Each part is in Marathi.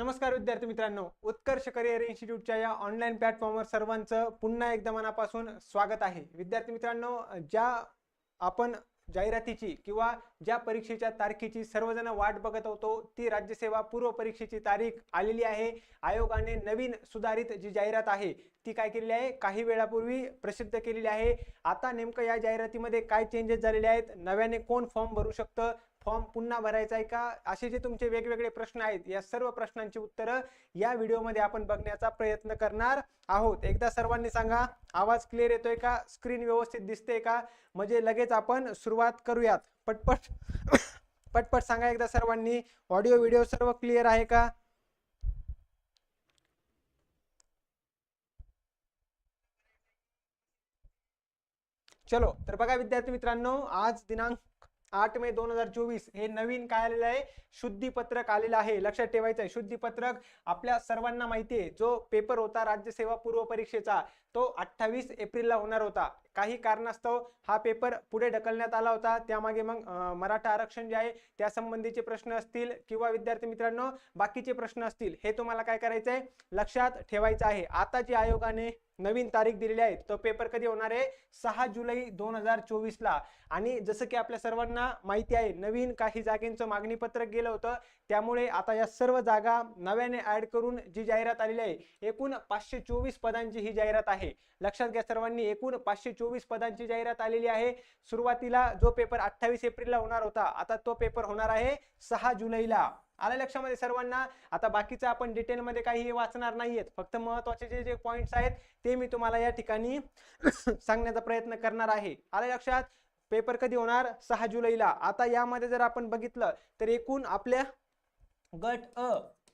नमस्कार विद्यार्थी मित्रांनो उत्कर्ष करिअर इन्स्टिट्यूटच्या या ऑनलाईन प्लॅटफॉर्मवर सर्वांचं पुन्हा एकदा मनापासून स्वागत आहे. विद्यार्थी मित्रांनो ज्या आपण जाहिरातीची किंवा ज्या परीक्षेच्या तारखेची सर्वजण वाट बघत होतो ती राज्यसेवा पूर्व परीक्षेची तारीख आलेली आहे. आयोगाने नवीन सुधारित जी जाहिरात आहे ती काय केलेली आहे? काही वेळापूर्वी प्रसिद्ध केलेली आहे. आता नेमकं या जाहिरातीमध्ये काय चेंजेस झालेले आहेत? नव्याने कोण फॉर्म भरू शकतं? फॉर्म पुन्हा भरायचा आहे का? असे जे तुमचे वेगवेगळे प्रश्न आहेत या सर्व प्रश्नांची उत्तरं या व्हिडिओमध्ये आपण बघण्याचा प्रयत्न करणार आहोत. एकदा सर्वांनी सांगा आवाज क्लिअर येतोय का? स्क्रीन व्यवस्थित दिसते का? म्हणजे लगेच आपण सुरुवात करूयात. पटपट पटपट सांगा एकदा सर्वांनी. ऑडिओ व्हिडिओ सर्व क्लिअर आहे का? चलो तर बघा विद्यार्थी मित्रांनो आज दिनांक आठ मे दोन हजार चोवीस हे नवीन काय आलेलं आहे? शुद्धीपत्रक आलेलं आहे. लक्षात ठेवायचं आहे शुद्धीपत्रक आपल्या सर्वांना माहिती आहे. जो पेपर होता राज्यसेवा पूर्व परीक्षेचा तो अठ्ठावीस एप्रिलला होणार होता. काही कारणास्तव हा पेपर पुढे ढकलण्यात आला होता. त्यामागे मग मराठा आरक्षण जे आहे त्या संबंधीचे प्रश्न असतील किंवा विद्यार्थी मित्रांनो बाकीचे प्रश्न असतील हे तुम्हाला काय करायचं आहे लक्षात ठेवायचं आहे. आता जे आयोगाने नवीन तारीख दिलेली आहे. तो पेपर कधी होणार आहे? सहा जुलै दोन हजार चोवीसला. आणि जसं की आपल्या सर्वांना माहिती आहे नवीन काही जागेंचं मागणी पत्रक गेलं होतं. त्यामुळे आता या सर्व जागा नव्याने ॲड करून जी जाहिरात आलेली आहे एकूण पाचशे चोवीस पदांची ही जाहिरात आहे. लक्षात घ्या सर्वांनी एकूण पाचशे चोवीस पदांची जाहिरात आलेली आहे. सुरुवातीला जो पेपर अठ्ठावीस एप्रिलला होणार होता आता तो पेपर होणार आहे सहा जुलैला. आलं लक्षामध्ये सर्वांना. आता बाकीचं आपण डिटेलमध्ये काही वाचणार नाहीयेत. फक्त महत्त्वाचे जे जे पॉईंट्स आहेत ते मी तुम्हाला या ठिकाणी सांगण्याचा प्रयत्न करणार आहे. आलं लक्षात? पेपर कधी होणार? सहा जुलैला. आता यामध्ये जर आपण बघितलं तर एकूण आपल्या गट अ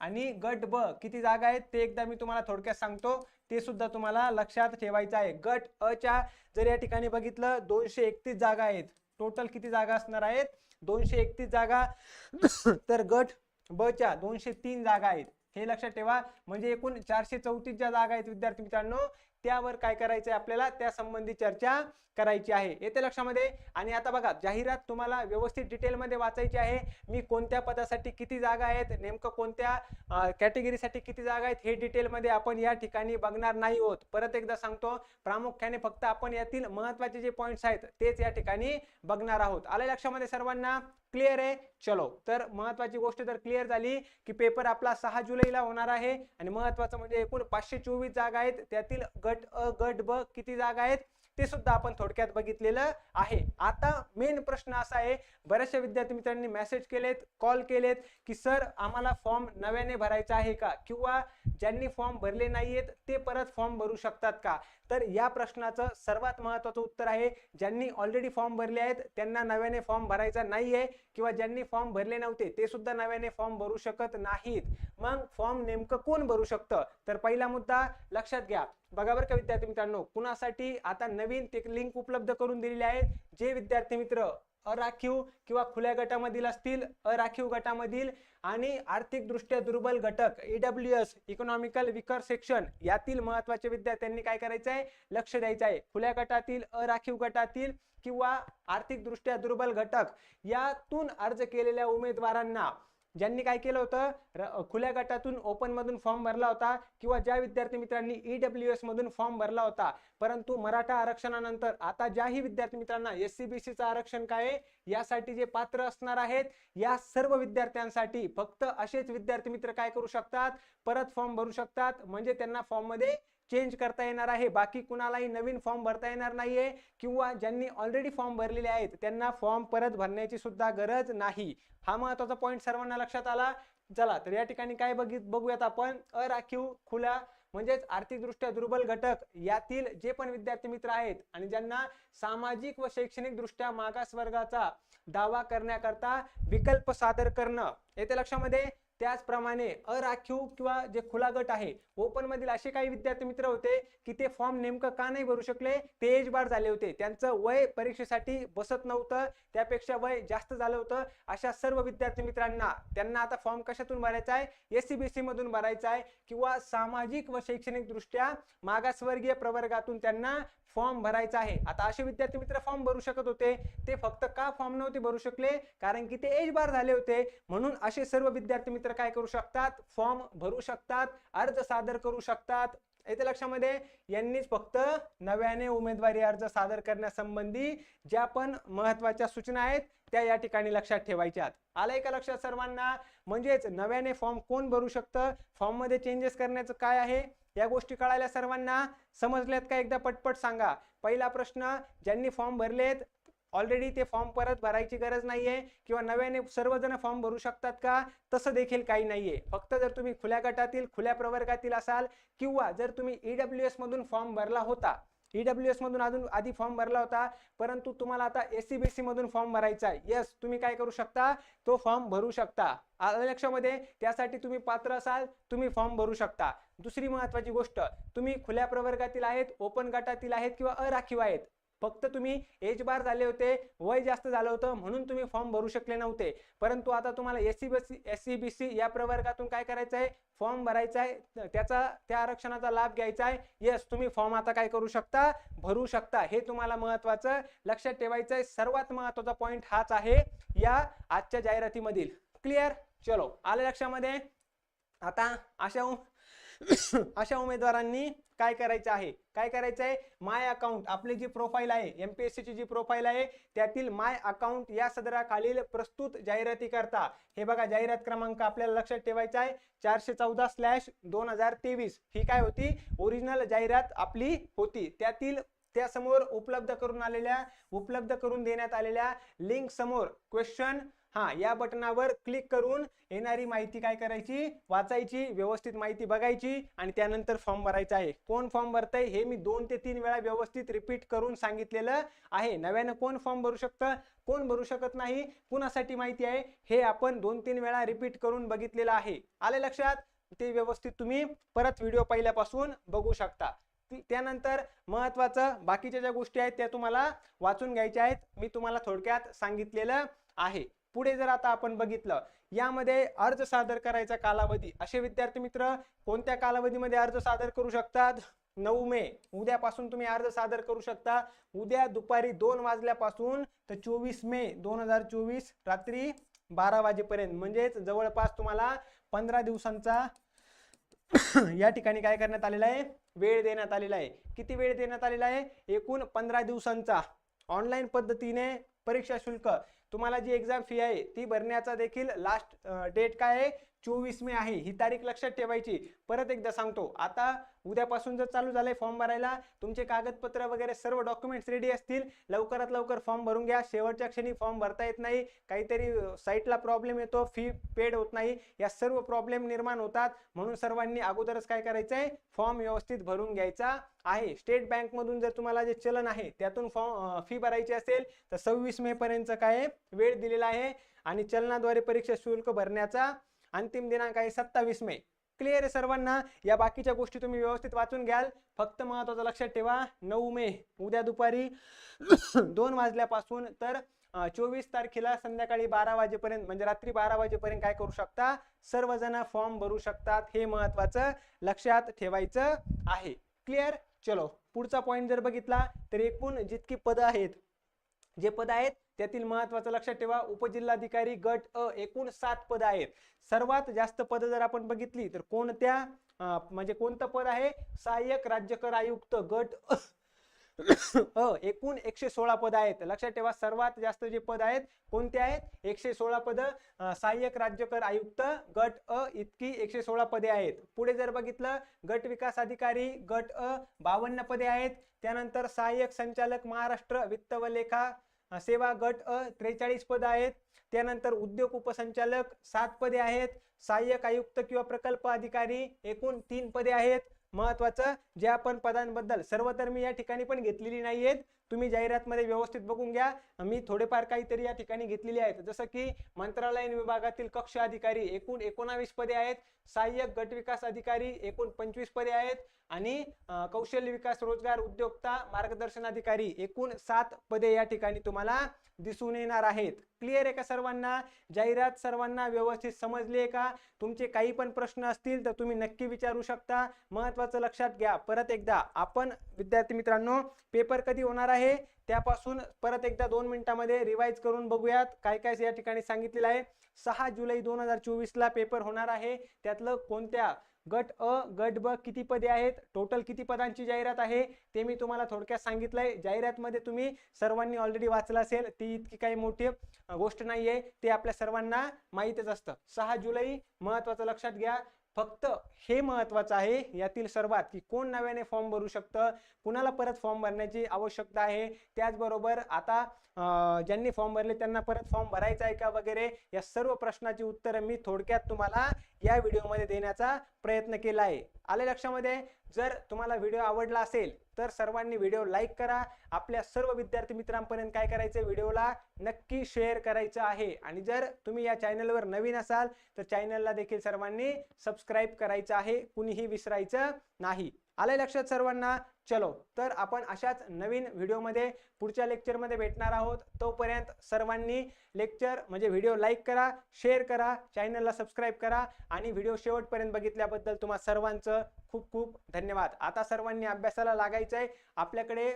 आणि गट ब किती जागा आहेत ते एकदा मी तुम्हाला थोडक्यात सांगतो. ते सुद्धा तुम्हाला लक्षात ठेवायचं आहे. गट अ च्या जर या ठिकाणी बघितलं दोनशे एकतीस जागा आहेत. टोटल किती जागा असणार आहेत? दोनशे एकतीस जागा. तर गट ब च्या दोनशे तीन जागा आहेत. हे लक्षात ठेवा. म्हणजे एकूण चारशे चौतीस ज्या जागा आहेत विद्यार्थी मित्रांनो त्यावर काय करायचंय आपल्याला? त्या संबंधी चर्चा करायची आहे. येते लक्षामध्ये? आणि आता बघा जाहिरात तुम्हाला व्यवस्थित डिटेलमध्ये वाचायची आहे. मी कोणत्या पदासाठी किती जागा आहेत नेमकं कोणत्या कॅटेगरीसाठी किती जागा आहेत हे डिटेलमध्ये आपण या ठिकाणी बघणार नाही होत. परत एकदा सांगतो प्रामुख्याने फक्त आपण यातील महत्त्वाचे जे पॉईंट्स आहेत तेच या ठिकाणी बघणार आहोत. आलं लक्षामध्ये सर्वांना? क्लिअर आहे? चलो. तर महत्वाची गोष्ट जर क्लिअर झाली की पेपर आपला सहा जुलैला होणार आहे आणि महत्वाचं म्हणजे एकूण पाचशे चोवीस जागा आहेत. त्यातील गट अ गट ब किती जागा आहेत? ते सुद्धा आपण थोडक्यात बघितलेलं आहे. आता मेन प्रश्न असा आहे बऱ्याचशा विद्यार्थी मित्रांनी मेसेज केलेत कॉल केलेत की सर आम्हाला फॉर्म नव्याने भरायचा आहे का? किंवा ज्यांनी फॉर्म भरले नाहीयेत ते परत फॉर्म भरू शकतात का? तर या प्रश्नाचं सर्वात महत्वाचं उत्तर आहे ज्यांनी ऑलरेडी फॉर्म भरले आहेत त्यांना नव्याने फॉर्म भरायचा नाही आहे किंवा ज्यांनी फॉर्म भरले नव्हते ते सुद्धा नव्याने फॉर्म भरू शकत नाहीत. मग फॉर्म नेमकं कोण भरू शकतं? तर पहिला मुद्दा लक्षात घ्या. बघा बरं का विद्यार्थी मित्रांनो कुणासाठी आता नवीन ते लिंक उपलब्ध करून दिलेली आहे जे विद्यार्थी मित्र अराखीव किंवा खुल्या गटामधील असतील अराखीव गटामधील आणि आर्थिकदृष्ट्या दुर्बल घटक EW S economical weaker section यातील महत्त्वाचे विद्यार्थ्यांनी काय करायचं आहे लक्ष द्यायचं आहे. खुल्या गटातील अराखीव गटातील किंवा आर्थिकदृष्ट्या दुर्बल घटक यातून अर्ज केलेल्या उमेदवारांना ज्यांनी काय केलं होतं? र- खुल्या गटातून ओपनमधून फॉर्म भरला होता किंवा ज्या विद्यार्थी मित्रांनी ई डब्ल्यू एसमधून फॉर्म भरला होता. परंतु मराठा आरक्षणानंतर आता ज्याही विद्यार्थी मित्रांना एस सी बी सीचं आरक्षण काय आहे? यासाठी जे पात्र असणार आहेत या सर्व विद्यार्थ्यांसाठी फक्त असेच विद्यार्थी मित्र काय करू शकतात? परत फॉर्म भरू शकतात. म्हणजे त्यांना फॉर्ममध्ये चेंज करता येणार आहे. बाकी कुणालाही नवीन फॉर्म भरता येणार नाहीये किंवा ज्यांनी ऑलरेडी फॉर्म भरलेले आहेत त्यांना फॉर्म परत भरण्याची सुद्धा गरज नाही. हा महत्त्वाचा पॉईंट सर्वांना लक्षात आला. चला तर या ठिकाणी काय बघित बघूयात आपण. अराखीव खुला म्हणजेच आर्थिकदृष्ट्या दुर्बल घटक यातील जे पण विद्यार्थी मित्र आहेत आणि ज्यांना सामाजिक व शैक्षणिकदृष्ट्या मागास वर्गाचा दावा करण्याकरता विकल्प सादर करणं. येते लक्षामध्ये? त्याचप्रमाणे अराखीव किंवा जे खुला गट आहे ओपनमधील असे काही विद्यार्थी मित्र होते की ते फॉर्म नेमकं का नाही भरू शकले? ते एज बार झाले होते. त्यांचं वय परीक्षेसाठी बसत नव्हतं. त्यापेक्षा वय जास्त झालं होतं. अशा सर्व विद्यार्थी मित्रांना त्यांना आता फॉर्म कशातून भरायचा आहे? एस सी बी मधून भरायचा आहे किंवा सामाजिक व शैक्षणिकदृष्ट्या मागासवर्गीय प्रवर्गातून त्यांना फॉर्म भरायचा आहे. आता असे विद्यार्थी मित्र फॉर्म भरू शकत होते. ते फक्त का फॉर्म नव्हते भरू शकले? कारण की ते एज बार झाले होते. म्हणून असे सर्व विद्यार्थी मित्र काय करू शकतात? फॉर्म भरू शकतात. अर्ज सादर करू शकतात. येथे लक्षामध्ये यांनीच फक्त नव्याने उमेदवारी अर्ज सादर करण्यासंबंधी ज्या पण महत्त्वाच्या सूचना आहेत त्या या ठिकाणी लक्षात ठेवायच्यात आलंय का लक्षात सर्वांना? म्हणजेच नव्याने फॉर्म कोण भरू शकतं? फॉर्ममध्ये चेंजेस करण्याचं काय आहे? या गोष्टी कळायला सर्वांना समजल्यात का? एकदा पटपट सांगा. पहिला प्रश्न ज्यांनी फॉर्म भरलेत ऑलरेडी ते फॉर्म परत भरायची गरज नाहीये किंवा नव्याने सर्वजण फॉर्म भरू शकतात का? तसं देखील काही नाहीये. फक्त जर तुम्ही खुल्या गटातील खुल्या प्रवर्गातील असाल किंवा जर तुम्ही ईडब्ल्यू एस मधून फॉर्म भरला होता ईडब्ल्यू एस मधून अजून आधी फॉर्म भरला होता परंतु तुम्हाला आता एस बी सी मधून फॉर्म भरायचा आहे. येस तुम्ही काय करू शकता? तो फॉर्म भरू शकता. आलं त्यासाठी तुम्ही पात्र असाल तुम्ही फॉर्म भरू शकता. दुसरी महत्वाची गोष्ट तुम्ही खुल्या प्रवर्गातील आहेत ओपन गटातील आहेत किंवा अराखीव आहेत. फक्त तुम्ही एज बार झाले होते वय जास्त झालं होतं म्हणून तुम्ही फॉर्म भरू शकले नव्हते. परंतु आता तुम्हाला S C B C S C B C या प्रवर्गातून काय करायचं आहे? फॉर्म भरायचा आहे. त्याचा त्या आरक्षणाचा लाभ घ्यायचा आहे. येस तुम्ही फॉर्म आता काय करू शकता? भरू शकता. हे तुम्हाला महत्वाचं लक्षात ठेवायचं आहे. सर्वात महत्त्वाचा पॉईंट हाच आहे या आजच्या जाहिरातीमधील. क्लिअर चलो. आलं लक्षामध्ये? आता अशा हो, अशा उमेदवारांनी काय करायचं आहे? काय करायचं आहे? माय अकाउंट आपली जी प्रोफाईल आहे एमपीएससी ची जी प्रोफाईल आहे त्यातील माय अकाउंट या सदराखालील प्रस्तुत जाहिराती करता हे बघा जाहिरात क्रमांक आपल्याला लक्षात ठेवायचा आहे. चारशे चौदा स्लॅश दोन हजार तेवीस. ही काय होती? ओरिजिनल जाहिरात आपली होती. त्यातील त्यासमोर उपलब्ध करून आलेल्या उपलब्ध करून देण्यात आलेल्या लिंक समोर क्वेश्चन हां या बटनावर क्लिक करून येणारी माहिती काय करायची? वाचायची व्यवस्थित माहिती बघायची आणि त्यानंतर फॉर्म भरायचा आहे. कोण फॉर्म भरतंय हे मी दोन ते तीन वेळा व्यवस्थित रिपीट करून सांगितलेलं आहे. नव्यानं कोण फॉर्म भरू शकतं? कोण भरू शकत नाही? कुणासाठी माहिती आहे? हे आपण दोन तीन वेळा रिपीट करून बघितलेलं आहे. आले लक्षात? ते व्यवस्थित तुम्ही परत व्हिडिओ पहिल्यापासून बघू शकता. त्यानंतर महत्वाचं बाकीच्या ज्या गोष्टी आहेत त्या तुम्हाला वाचून घ्यायच्या आहेत. मी तुम्हाला थोडक्यात सांगितलेलं आहे. पुढे जर आता आपण बघितलं यामध्ये अर्ज सादर करायचा कालावधी असे विद्यार्थी मित्र कोणत्या कालावधीमध्ये अर्ज सादर करू शकतात? नऊ मे. उद्यापासून तुम्ही अर्ज सादर करू शकता. उद्या दुपारी दोन वाजल्यापासून तर चोवीस मे दोन हजार चोवीस रात्री बारा वाजेपर्यंत. म्हणजेच जवळपास तुम्हाला पंधरा दिवसांचा या ठिकाणी काय करण्यात आलेला आहे? वेळ देण्यात आलेला आहे. किती वेळ देण्यात आलेला आहे? एकूण पंधरा दिवसांचा. ऑनलाईन पद्धतीने परीक्षा शुल्क. तुम्हाला जी एक्झाम फी आहे ती भरण्याचा देखील लास्ट डेट काय आहे? चोवीस मे आहे. ही तारीख लक्षात ठेवायची. परत एकदा सांगतो. आता उद्यापासून जर चालू झालंय फॉर्म भरायला तुमचे कागदपत्र वगैरे सर्व डॉक्युमेंट्स रेडी असतील. लवकरात लवकर फॉर्म भरून घ्या. शेवटच्या क्षणी फॉर्म भरता येत नाही. काहीतरी साईटला प्रॉब्लेम येतो. फी पेड होत नाही. या सर्व प्रॉब्लेम निर्माण होतात. म्हणून सर्वांनी अगोदरच काय करायचं आहे फॉर्म व्यवस्थित भरून घ्यायचा आहे. स्टेट बँकमधून जर तुम्हाला जे चलन आहे त्यातून फॉर्म फी भरायची असेल तर सव्वीस मे पर्यंत काय वेळ दिलेला आहे आणि चलनाद्वारे परीक्षा शुल्क भरण्याचा अंतिम दिनांक आहे सत्तावीस मे. क्लिअर आहे सर्वांना? या बाकीच्या गोष्टी तुम्ही व्यवस्थित वाचून घ्याल. फक्त महत्वाचं लक्षात ठेवा नऊ मे उद्या दुपारी दोन वाजल्यापासून तर चोवीस तारखेला संध्याकाळी बारा वाजेपर्यंत म्हणजे रात्री बारा वाजेपर्यंत काय करू शकता? सर्वजण फॉर्म भरू शकतात. हे महत्वाचं लक्षात ठेवायचं आहे. क्लिअर चलो. पुढचा पॉईंट जर बघितला तर एकूण जितकी पदं आहेत जे पद आहेत त्यातील महत्वाचं लक्षात ठेवा उपजिल्हाधिकारी गट अ एकूण सात पद आहेत. सर्वात जास्त पद जर आपण बघितली तर कोणत्या? म्हणजे कोणतं पद आहे? सहाय्यक राज्यकर आयुक्त गट अ. एकूण एकशे सोळा पद आहेत. लक्षात ठेवा सर्वात जास्त जे पद आहेत कोणते आहेत? एकशे सोळा पद सहाय्यक राज्यकर आयुक्त गट अ इतकी एकशे सोळा पदे आहेत. पुढे जर बघितलं गट विकास अधिकारी गट अ बावन्न पदे आहेत. त्यानंतर सहाय्यक संचालक महाराष्ट्र वित्त व लेखा सेवा गट अ त्रेचाळीस पद आहेत. त्यानंतर उद्योग उपसंचालक सात पदे आहेत. सहाय्यक आयुक्त किंवा प्रकल्प अधिकारी एकूण तीन पदे आहेत. महत्वाचं जे आपण पदांबद्दल सर्व तर मी या ठिकाणी पण घेतलेली नाहीयेत. तुम्ही जाहिरातमध्ये व्यवस्थित बघून घ्या. मी थोडेफार काहीतरी या ठिकाणी घेतलेली आहेत. जसं की मंत्रालयीन विभागातील कक्ष अधिकारी एकूण एकोणावीस पदे आहेत. सहाय्यक गट विकास अधिकारी एकूण पंचवीस पदे आहेत. आणि कौशल्य विकास रोजगार उद्योगता मार्गदर्शन अधिकारी एकूण सात पदे या ठिकाणी तुम्हाला दिसून येणार आहेत. क्लिअर आहे का सर्वांना? जाहिरात सर्वांना व्यवस्थित समजली आहे का? तुमचे काही पण प्रश्न असतील तर तुम्ही नक्की विचारू शकता. महत्वाचं लक्षात घ्या. परत एकदा आपण विद्यार्थी मित्रांनो पेपर कधी होणार आहे? त्यापासून परत एकदा दोन मिनिटांमध्ये रिवाईज करून बघूयात. काय काय या ठिकाणी सांगितलेलं आहे. सहा जुलै दोन हजार चोवीसला पेपर होणार आहे. त्यातलं कोणत्या? गट अ गट ब किती पदे आहेत? टोटल किती पदांची जाहिरात आहे? ते मी तुम्हाला थोडक्यात सांगितलंय. जाहिरातमध्ये तुम्ही सर्वांनी ऑलरेडी वाचलं असेल. ती इतकी काही मोठी गोष्ट नाहीये. ते आपल्या सर्वांना माहीतच असतं. सहा जुलै महत्वाचं लक्षात घ्या. फक्त हे महत्वाचं आहे. यातील सर्वात की कोण नव्याने फॉर्म भरू शकतं? कुणाला परत फॉर्म भरण्याची आवश्यकता आहे? त्याचबरोबर आता ज्यांनी फॉर्म भरले त्यांना परत फॉर्म भरायचा आहे का वगैरे? या सर्व प्रश्नाची उत्तरं मी थोडक्यात तुम्हाला या व्हिडिओमध्ये देण्याचा प्रयत्न केला आहे. आले लक्षामध्ये? जर तुम्हाला व्हिडिओ आवडला असेल तर सर्वांनी व्हिडिओ लाईक करा. आपल्या सर्व विद्यार्थी मित्रांपर्यंत काय करायचं व्हिडिओला नक्की शेअर करायचं आहे. आणि जर तुम्ही या चॅनलवर नवीन असाल तर चॅनलला देखील सर्वांनी सबस्क्राईब करायचं आहे. कुणीही विसरायचं नाही. आलंय लक्षात सर्वांना. चलो तर आपण अशाच नवीन व्हिडिओमध्ये पुढच्या लेक्चरमध्ये भेटणार आहोत. तोपर्यंत सर्वांनी लेक्चर म्हणजे व्हिडिओ लाईक करा शेअर करा चॅनलला सबस्क्राईब करा आणि व्हिडिओ शेवटपर्यंत बघितल्याबद्दल तुम्हा सर्वांचं खूप खूप धन्यवाद. आता सर्वांनी अभ्यासाला लागायचं आहे आपल्याकडे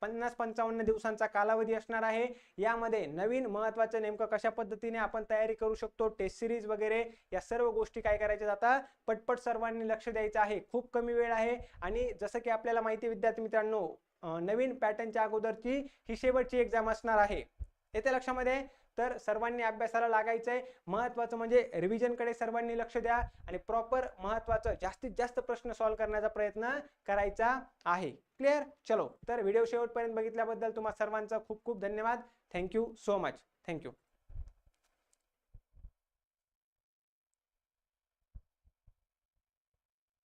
पन्नास पंचावन्न दिवसांचा कालावधी असणार आहे. यामध्ये नवीन महत्त्वाचं नेमकं कशा पद्धतीने आपण तयारी करू शकतो टेस्ट सिरीज वगैरे या सर्व गोष्टी काय करायच्या आता पटपट सर्वांनी लक्ष द्यायचं आहे. खूप कमी वेळ आहे आणि जसं की आपल्याला माहिती विद्यार्थी विद्यार्थी मित्रांनो नवीन पॅटर्नच्या अगोदरची ही शेवटची एक्झाम असणार आहे. येते लक्षामध्ये? तर सर्वांनी अभ्यासाला लागायचं आहे महत्त्वाचं म्हणजे रिव्हिजनकडे सर्वांनी लक्ष द्या आणि प्रॉपर महत्त्वाचं जास्तीत जास्त प्रश्न सॉल्व्ह करण्याचा प्रयत्न करायचा आहे. क्लिअर चलो. तर व्हिडिओ शेवटपर्यंत बघितल्याबद्दल तुम्हा सर्वांचा खूप खूप धन्यवाद. Thank you so much thank you